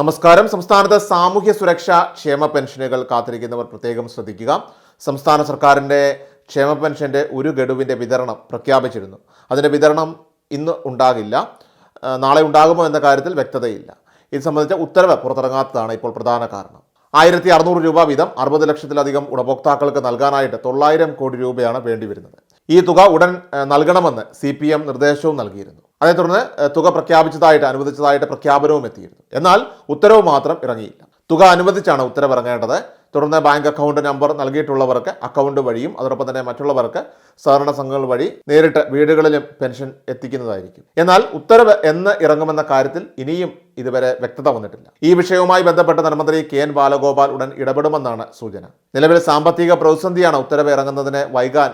നമസ്കാരം. സംസ്ഥാനത്ത് സാമൂഹ്യ സുരക്ഷാ ക്ഷേമ പെൻഷനുകൾ കാത്തിരിക്കുന്നവർ പ്രത്യേകം ശ്രദ്ധിക്കുക. സംസ്ഥാന സർക്കാരിന്റെ ക്ഷേമ പെൻഷന്റെ ഒരു ഗഡുവിന്റെ വിതരണം പ്രഖ്യാപിച്ചിരുന്നു. അതിന്റെ വിതരണം ഇന്ന് ഉണ്ടാകില്ല. നാളെ ഉണ്ടാകുമോ എന്ന കാര്യത്തിൽ വ്യക്തതയില്ല. ഇത് സംബന്ധിച്ച ഉത്തരവ് പുറത്തിറങ്ങാത്തതാണ് ഇപ്പോൾ പ്രധാന കാരണം. ആയിരത്തി അറുന്നൂറ് രൂപ വീതം അറുപത് ലക്ഷത്തിലധികം ഉപഭോക്താക്കൾക്ക് നൽകാനായിട്ട് തൊള്ളായിരം കോടി രൂപയാണ് വേണ്ടിവരുന്നത്. ഈ തുക ഉടൻ നൽകണമെന്ന് സി നിർദ്ദേശവും നൽകിയിരുന്നു. അതേ തുടർന്ന് തുക പ്രഖ്യാപിച്ചതായിട്ട് അനുവദിച്ചതായിട്ട് പ്രഖ്യാപനവും എത്തിയിരുന്നു. എന്നാൽ ഉത്തരവ് മാത്രം ഇറങ്ങിയില്ല. തുക അനുവദിച്ചാണ് ഉത്തരവ് ഇറങ്ങേണ്ടത്. തുടർന്ന് ബാങ്ക് അക്കൗണ്ട് നമ്പർ നൽകിയിട്ടുള്ളവർക്ക് അക്കൗണ്ട് വഴിയും അതോടൊപ്പം തന്നെ മറ്റുള്ളവർക്ക് സഹകരണ സംഘങ്ങൾ വഴി നേരിട്ട് വീടുകളിലും പെൻഷൻ എത്തിക്കുന്നതായിരിക്കും. എന്നാൽ ഉത്തരവ് എന്ന് ഇറങ്ങുമെന്ന കാര്യത്തിൽ ഇനിയും ഇതുവരെ വ്യക്തത വന്നിട്ടില്ല. ഈ വിഷയവുമായി ബന്ധപ്പെട്ട് ധനമന്ത്രി കെ എൻ ബാലഗോപാൽ ഉടൻ ഇടപെടുമെന്നാണ് സൂചന. നിലവിൽ സാമ്പത്തിക പ്രതിസന്ധിയാണ് ഉത്തരവ് ഇറങ്ങുന്നതിന് വൈകാൻ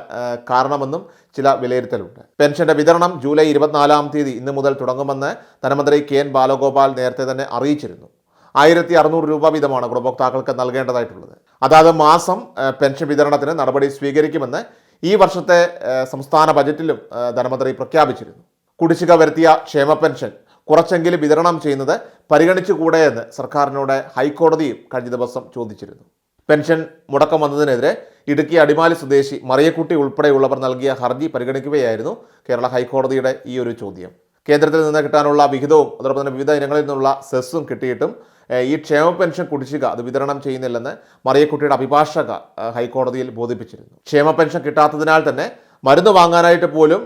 കാരണമെന്നും ചില വിലയിരുത്തലുണ്ട്. പെൻഷന്റെ വിതരണം ജൂലൈ ഇരുപത്തിനാലാം തീയതി ഇന്ന് മുതൽ തുടങ്ങുമെന്ന് ധനമന്ത്രി കെ എൻ ബാലഗോപാൽ നേരത്തെ തന്നെ അറിയിച്ചിരുന്നു. ആയിരത്തി അറുന്നൂറ് രൂപ വീതമാണ് ഗുണഭോക്താക്കൾക്ക് നൽകേണ്ടതായിട്ടുള്ളത്. അതാത് മാസം പെൻഷൻ വിതരണത്തിന് നടപടി സ്വീകരിക്കുമെന്ന് ഈ വർഷത്തെ സംസ്ഥാന ബജറ്റിലും ധനമന്ത്രി പ്രഖ്യാപിച്ചിരുന്നു. കുടിശ്ശിക വരുത്തിയ ക്ഷേമ പെൻഷൻ കുറച്ചെങ്കിലും വിതരണം ചെയ്യുന്നത് പരിഗണിച്ചുകൂടെ എന്ന് സർക്കാരിനോട് ഹൈക്കോടതിയും കഴിഞ്ഞ ദിവസം ചോദിച്ചിരുന്നു. പെൻഷൻ മുടക്കം വന്നതിനെതിരെ ഇടുക്കി അടിമാലി സ്വദേശി മറിയക്കുട്ടി ഉൾപ്പെടെയുള്ളവർ നൽകിയ ഹർജി പരിഗണിക്കുകയായിരുന്നു കേരള ഹൈക്കോടതിയുടെ ഈ ഒരു ചോദ്യം. കേന്ദ്രത്തിൽ നിന്ന് കിട്ടാനുള്ള വിഹിതവും അതോടൊപ്പം തന്നെ വിവിധ ഇനങ്ങളിൽ നിന്നുള്ള സെസ്സും കിട്ടിയിട്ടും ഈ ക്ഷേമ പെൻഷൻ കുടിശ്ശിക അത് വിതരണം ചെയ്യുന്നില്ലെന്ന് മറിയക്കുട്ടിയുടെ അഭിഭാഷക ഹൈക്കോടതിയിൽ ബോധിപ്പിച്ചിരുന്നു. ക്ഷേമ പെൻഷൻ കിട്ടാത്തതിനാൽ തന്നെ മരുന്ന് വാങ്ങാനായിട്ട് പോലും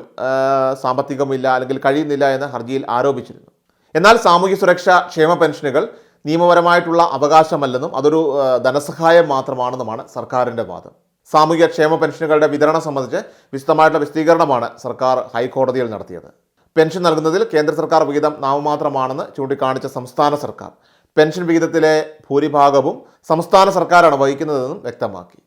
സാമ്പത്തികമില്ല അല്ലെങ്കിൽ കഴിയുന്നില്ല എന്ന് ഹർജിയിൽ ആരോപിച്ചിരുന്നു. എന്നാൽ സാമൂഹ്യ സുരക്ഷാ ക്ഷേമ പെൻഷനുകൾ നിയമപരമായിട്ടുള്ള അവകാശമല്ലെന്നും അതൊരു ധനസഹായം മാത്രമാണെന്നുമാണ് സർക്കാരിന്റെ വാദം. സാമൂഹ്യ ക്ഷേമ പെൻഷനുകളുടെ വിതരണം സംബന്ധിച്ച് വിശദമായിട്ടുള്ള വിശദീകരണമാണ് സർക്കാർ ഹൈക്കോടതിയിൽ നടത്തിയത്. പെൻഷൻ നൽകുന്നതിൽ കേന്ദ്ര സർക്കാർ വിഹിതം നാമമാത്രമാണെന്ന് ചൂണ്ടിക്കാണിച്ച സംസ്ഥാന സർക്കാർ പെൻഷൻ വിഹിതത്തിലെ ഭൂരിഭാഗവും സംസ്ഥാന സർക്കാരാണ് വഹിക്കുന്നതെന്നും വ്യക്തമാക്കി.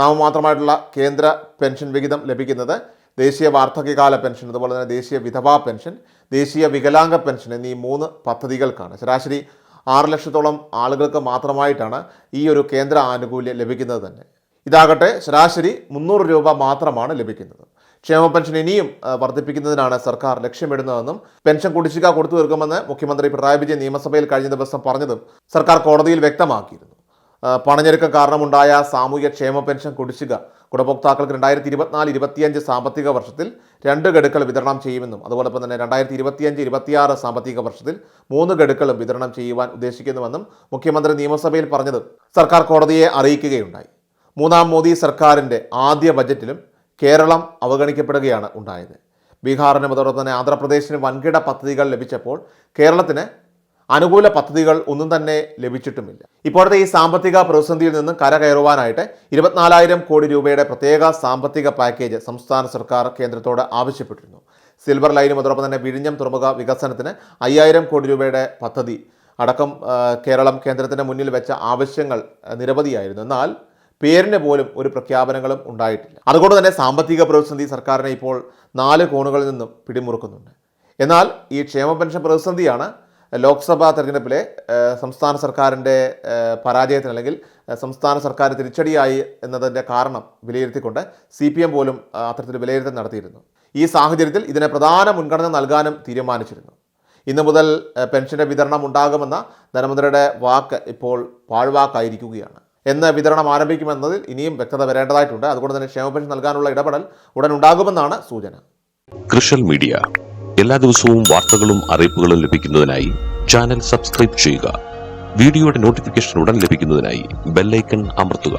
നാമമാത്രമായിട്ടുള്ള കേന്ദ്ര പെൻഷൻ വിഹിതം ലഭിക്കുന്നത് ദേശീയ വാർദ്ധക്യകാല പെൻഷൻ അതുപോലെ തന്നെ ദേശീയ വിധവാ പെൻഷൻ ദേശീയ വികലാംഗ പെൻഷൻ എന്നീ മൂന്ന് പദ്ധതികൾക്കാണ്. ശരാശരി ആറ് ലക്ഷത്തോളം ആളുകൾക്ക് മാത്രമായിട്ടാണ് ഈ ഒരു കേന്ദ്ര ആനുകൂല്യം ലഭിക്കുന്നത് തന്നെ. ഇതാകട്ടെ ശരാശരി മുന്നൂറ് രൂപ മാത്രമാണ് ലഭിക്കുന്നത്. ക്ഷേമ പെൻഷൻ ഇനിയും വർദ്ധിപ്പിക്കുന്നതിനാണ് സർക്കാർ ലക്ഷ്യമിടുന്നതെന്നും പെൻഷൻ കുടിശ്ശിക കൊടുത്തു തീർക്കുമെന്ന് മുഖ്യമന്ത്രി പിണറായി വിജയൻ നിയമസഭയിൽ കഴിഞ്ഞ ദിവസം പറഞ്ഞതും സർക്കാർ കോടതിയിൽ വ്യക്തമാക്കിയിരുന്നു. പണഞ്ഞെരുക്കം കാരണമുണ്ടായ സാമൂഹ്യ ക്ഷേമ പെൻഷൻ കുടിശ്ശിക ഗുണഭോക്താക്കൾക്ക് രണ്ടായിരത്തി ഇരുപത്തിനാല് ഇരുപത്തിയഞ്ച് സാമ്പത്തിക വർഷത്തിൽ രണ്ട് ഗഡുക്കൾ വിതരണം ചെയ്യുമെന്നും അതോടൊപ്പം തന്നെ രണ്ടായിരത്തി ഇരുപത്തിയഞ്ച് ഇരുപത്തിയാറ് സാമ്പത്തിക വർഷത്തിൽ മൂന്ന് ഗഡുക്കളും വിതരണം ചെയ്യുവാൻ ഉദ്ദേശിക്കുന്നുവെന്നും മുഖ്യമന്ത്രി നിയമസഭയിൽ പറഞ്ഞതും സർക്കാർ കോടതിയെ അറിയിക്കുകയുണ്ടായി. മൂന്നാം മോദി സർക്കാരിന്റെ ആദ്യ ബജറ്റിലും കേരളം അവഗണിക്കപ്പെടുകയാണ് ഉണ്ടായത്. ബീഹാറിനും അതോടൊപ്പം തന്നെ ആന്ധ്രാപ്രദേശിന് വൻകിട പദ്ധതികൾ ലഭിച്ചപ്പോൾ കേരളത്തിന് അനുകൂല പദ്ധതികൾ ഒന്നും തന്നെ ലഭിച്ചിട്ടുമില്ല. ഇപ്പോഴത്തെ ഈ സാമ്പത്തിക പ്രതിസന്ധിയിൽ നിന്ന് കരകയറുവാനായിട്ട് ഇരുപത്തിനാലായിരം കോടി രൂപയുടെ പ്രത്യേക സാമ്പത്തിക പാക്കേജ് സംസ്ഥാന സർക്കാർ കേന്ദ്രത്തോട് ആവശ്യപ്പെട്ടിരുന്നു. സിൽവർ ലൈനും അതോടൊപ്പം തന്നെ വിഴിഞ്ഞം തുറമുഖ വികസനത്തിന് അയ്യായിരം കോടി രൂപയുടെ പദ്ധതി അടക്കം കേരളം കേന്ദ്രത്തിന് മുന്നിൽ വെച്ച ആവശ്യങ്ങൾ നിരവധിയായിരുന്നു. എന്നാൽ പേരിന് പോലും ഒരു പ്രഖ്യാപനങ്ങളും ഉണ്ടായിട്ടില്ല. അതുകൊണ്ട് തന്നെ സാമ്പത്തിക പ്രതിസന്ധി സർക്കാരിനെ ഇപ്പോൾ നാല് കോണുകളിൽ നിന്നും പിടിമുറുക്കുന്നുണ്ട്. എന്നാൽ ഈ ക്ഷേമ പെൻഷൻ പ്രതിസന്ധിയാണ് ലോക്സഭാ തെരഞ്ഞെടുപ്പിലെ സംസ്ഥാന സർക്കാരിന്റെ പരാജയത്തിന് അല്ലെങ്കിൽ സംസ്ഥാന സർക്കാർ തിരിച്ചടിയായി എന്നതിന്റെ കാരണം വിലയിരുത്തിക്കൊണ്ട് സി പി എം പോലും അത്തരത്തിൽ വിലയിരുത്തൽ നടത്തിയിരുന്നു. ഈ സാഹചര്യത്തിൽ ഇതിനെ പ്രധാന മുൻഗണന നൽകാനും തീരുമാനിച്ചിരുന്നു. ഇന്നു മുതൽ പെൻഷന്റെ വിതരണം ഉണ്ടാകുമെന്ന ധനമന്ത്രിയുടെ വാക്ക് ഇപ്പോൾ പാഴ്വാക്കായിരിക്കുകയാണ്. എന്ന് വിതരണം ആരംഭിക്കുമെന്നതിൽ ഇനിയും വ്യക്തത വരേണ്ടതായിട്ടുണ്ട്. അതുകൊണ്ട് തന്നെ ക്ഷേമ പെൻഷൻ നൽകാനുള്ള ഇടപെടൽ ഉടൻ ഉണ്ടാകുമെന്നാണ് സൂചന. കൃഷൽ മീഡിയ. എല്ലാ ദിവസവും വാർത്തകളും അറിയിപ്പുകളും ലഭിക്കുന്നതിനായി ചാനൽ സബ്സ്ക്രൈബ് ചെയ്യുക. വീഡിയോയുടെ നോട്ടിഫിക്കേഷൻ ഉടൻ ലഭിക്കുന്നതിനായി ബെല്ലൈക്കൺ അമർത്തുക.